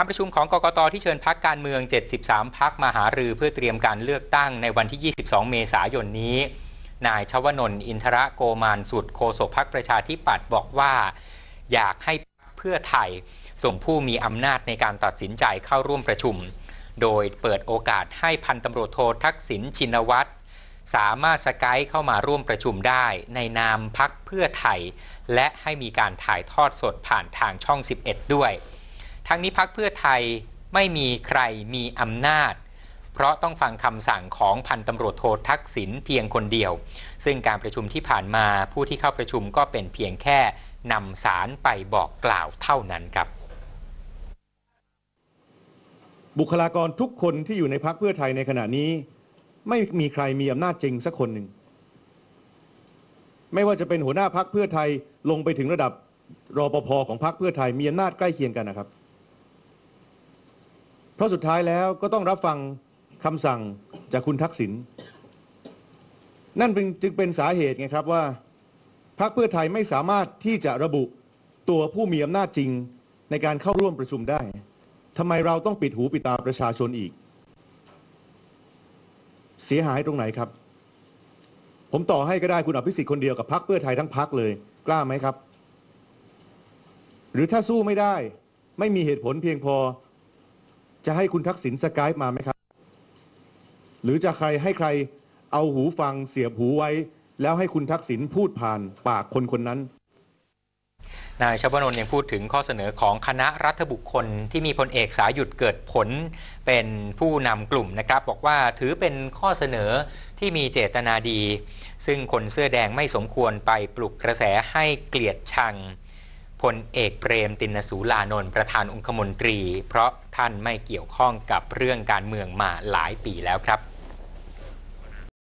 การประชุมของกกตที่เชิญพักการเมือง 73 พักมาหารือเพื่อเตรียมการเลือกตั้งในวันที่ 22 เมษายนนี้ นายชวนนท์อินทระโกมานสุดโฆษกพักประชาธิปัตย์บอกว่า อยากให้เพื่อไทยส่งผู้มีอำนาจในการตัดสินใจเข้าร่วมประชุม โดยเปิดโอกาสให้พันตำรวจโททักษิณชินวัตรสามารถสกายเข้ามาร่วมประชุมได้ ในนามพักเพื่อไทย และให้มีการถ่ายทอดสดผ่านทางช่อง 11 ด้วย ทั้งนี้พักเพื่อไทยไม่มีใครมีอำนาจ เพราะต้องฟังคำสั่งของพันตำรวจโททักษิณเพียงคนเดียว ซึ่งการประชุมที่ผ่านมาผู้ที่เข้าประชุมก็เป็นเพียงแค่นำสารไปบอกกล่าวเท่านั้นครับ บุคลากรทุกคนที่อยู่ในพักเพื่อไทยในขณะนี้ ไม่มีใครมีอำนาจจริงสักคนหนึ่งไม่ว่าจะเป็นหัวหน้าพักเพื่อไทยลงไปถึงระดับรอปภของพักเพื่อไทยมีอำนาจใกล้เคียงกันนะครับ เพราะสุดท้ายแล้วก็ต้องรับฟังคำสั่งจากคุณทักษิณนั่นจึงเป็นสาเหตุไงครับว่าพักเพื่อไทยไม่สามารถที่จะระบุตัวผู้มีอำนาจจริงในการเข้าร่วมประชุมได้ทำไมเราต้องปิดหูปิดตาประชาชนอีก เสียหายตรงไหนครับ ผมต่อให้ก็ได้คุณอภิสิทธิ์คนเดียวกับพักเพื่อไทยทั้งพักเลย กล้าไหมครับ หรือถ้าสู้ไม่ได้ ไม่มีเหตุผลเพียงพอ จะให้คุณทักษิณสกายมาไหมครับ หรือจะใครให้ใครเอาหูฟังเสียบหูไว้ แล้วให้คุณทักษิณพูดผ่านปากคนคนนั้นนายชวนนท์ยังพูดถึงข้อเสนอของคณะรัฐบุคคลที่มีพลเอกสายุดเกิดผลเป็นผู้นำกลุ่มนะครับ บอกว่าถือเป็นข้อเสนอที่มีเจตนาดี ซึ่งคนเสื้อแดงไม่สมควรไปปลุกกระแสให้เกลียดชัง พลเอกเปรมตินสูลานนท์ประธานองคมนตรี เพราะท่านไม่เกี่ยวข้องกับเรื่องการเมืองมาหลายปีแล้วครับ